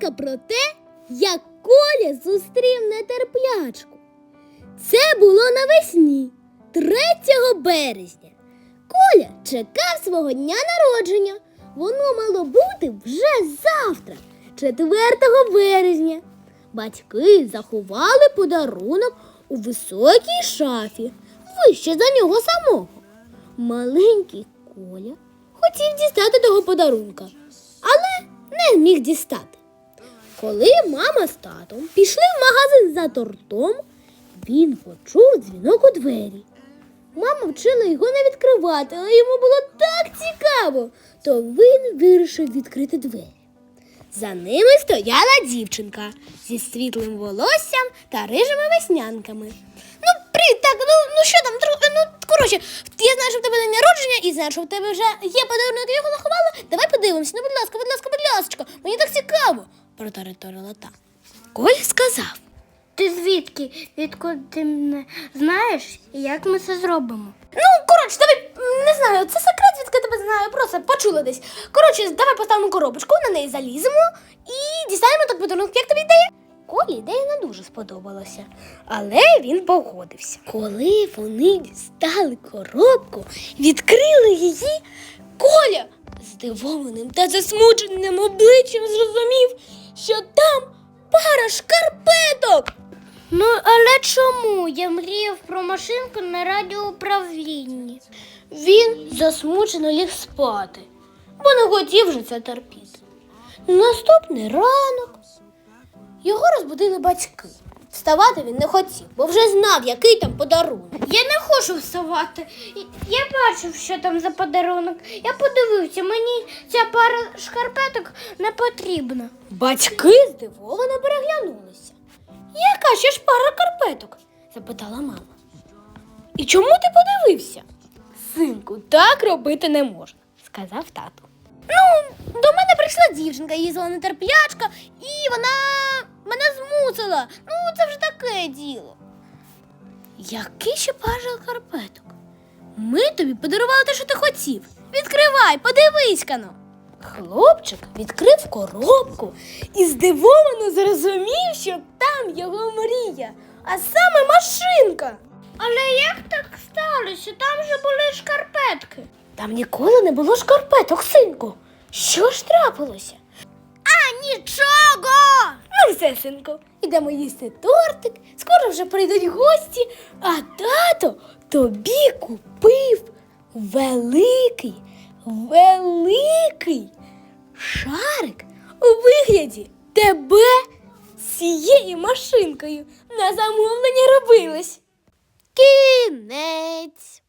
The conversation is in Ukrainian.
казка про те, як Коля зустрів нетерплячку. Це було навесні, 3 березня. Коля чекав свого дня народження. Воно мало бути вже завтра, 4 березня. Батьки заховали подарунок у високій шафі, вище за нього самого. Маленький Коля хотів дістати того подарунка, але не міг дістати. Коли мама з татом пішли в магазин за тортом, він почув дзвінок у двері. Мама вчила його не відкривати, але йому було так цікаво, то він вирішив відкрити двері. За ними стояла дівчинка зі світлим волоссям та рижими веснянками. Ну, привіт, так, ну, ну що там, ну, коротше, я знаю, що в тебе день народження і знаю, що в тебе вже є подарунок, я його заховала. Давай подивимося, ну, будь ласка, будь ласка, будь ласка, мені так цікаво, протараторила та. Коля сказав. Ти звідки? Відкуди ти мене знаєш і як ми це зробимо? Ну, коротше, давай, не знаю, це секрет, звідки я тебе знаю, просто почула десь. Коротше, давай поставимо коробочку, на неї заліземо і дістанемо так подарунок. Як тобі ідея? Колі ідея не дуже сподобалася, але він погодився. Коли вони дістали коробку, відкрили її, Коля здивованим та засмученим обличчям зрозумів, що там пара шкарпеток. Ну, але чому? Я мріяв про машинку на радіоуправлінні. Він засмучено ліг спати, бо не хотів вже це терпіти. Наступний ранок його розбудили батьки. Вставати він не хотів, бо вже знав, який там подарунок. Я хочу вставати. Я бачив, що там за подарунок. Я подивився, мені ця пара шкарпеток не потрібна. Батьки здивовано переглянулися. Яка ще ж пара карпеток? запитала мама. І чому ти подивився? Синку, так робити не можна, сказав тато. Ну, до мене прийшла дівчинка, її звала нетерплячка, і вона мене змусила. Ну, це вже таке діло. Який ще пара карпеток? Ми тобі подарували те, що ти хотів. Відкривай, подивись кано. Хлопчик відкрив коробку і здивовано зрозумів, що там його мрія, а саме машинка. Але як так сталося? Там же були шкарпетки. Там ніколи не було шкарпеток, синку. Що ж трапилося? Ну, ідемо їсти тортик, скоро вже прийдуть гості, а тато тобі купив великий, великий шарик у вигляді тебе цією машинкою на замовлення робилось. Кінець.